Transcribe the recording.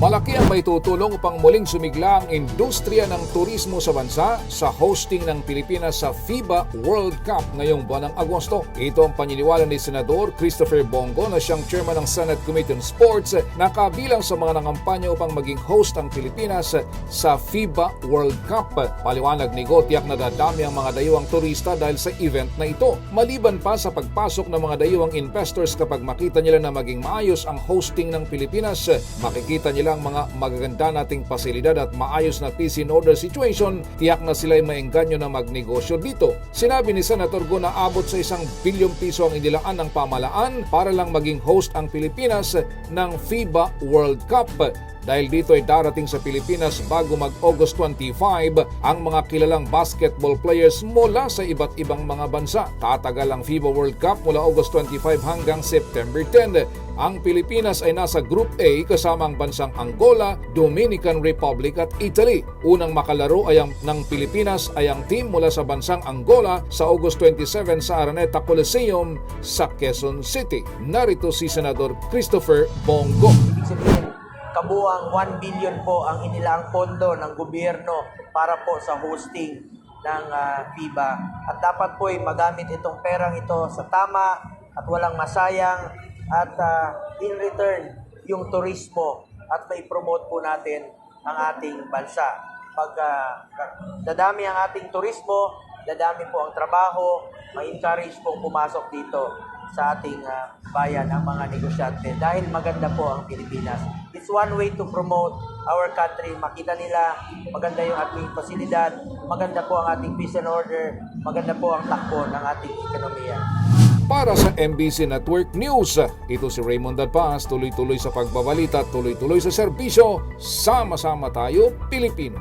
Malaki ang may tutulong upang muling sumigla ang industriya ng turismo sa bansa sa hosting ng Pilipinas sa FIBA World Cup ngayong buwan ng Agosto. Ito ang paniniwala ni Senador Christopher Bongo na siyang chairman ng Senate Committee on Sports na kabilang sa mga nangampanya upang maging host ang Pilipinas sa FIBA World Cup. Paliwanag ni Go, tiyak na dadami ang mga dayuang turista dahil sa event na ito. Maliban pa sa pagpasok ng mga dayuang investors kapag makita nila na maging maayos ang hosting ng Pilipinas, makikita nila ang mga magaganda nating pasilidad at maayos na peace in order situation, tiyak na sila'y maengganyo na magnegosyo dito. Sinabi ni Senator Go na abot sa isang bilyong piso ang inilaan ng pamalaan para lang maging host ang Pilipinas ng FIBA World Cup. Dahil dito ay darating sa Pilipinas bago mag-August 25 ang mga kilalang basketball players mula sa iba't ibang mga bansa. Tatagal ang FIBA World Cup mula August 25 hanggang September 10. Ang Pilipinas ay nasa Group A kasama ang bansang Angola, Dominican Republic at Italy. Unang makalaro ay ang, ng Pilipinas ay ang team mula sa bansang Angola sa August 27 sa Araneta Coliseum sa Quezon City. Narito si Senador Christopher Bongo. Kabuang 1 billion po ang inilaang pondo ng gobyerno para po sa hosting ng ah, FIBA. At dapat po ay magamit itong perang ito sa tama at walang masayang at ah, in return yung turismo at may promote po natin ang ating bansa. Pag ah, dadami ang ating turismo, dadami po ang trabaho, may encourage pong pumasok dito sa ating ah, bayan ang mga negosyante dahil maganda po ang Pilipinas. It's one way to promote our country. Makita nila maganda yung ating pasilidad, maganda po ang ating peace and order, maganda po ang takbo ng ating ekonomiya. Para sa MBC Network News, ito si Raymond Dalpas, tuloy-tuloy sa pagbabalita, tuloy-tuloy sa serbisyo, sama-sama tayo, Pilipino.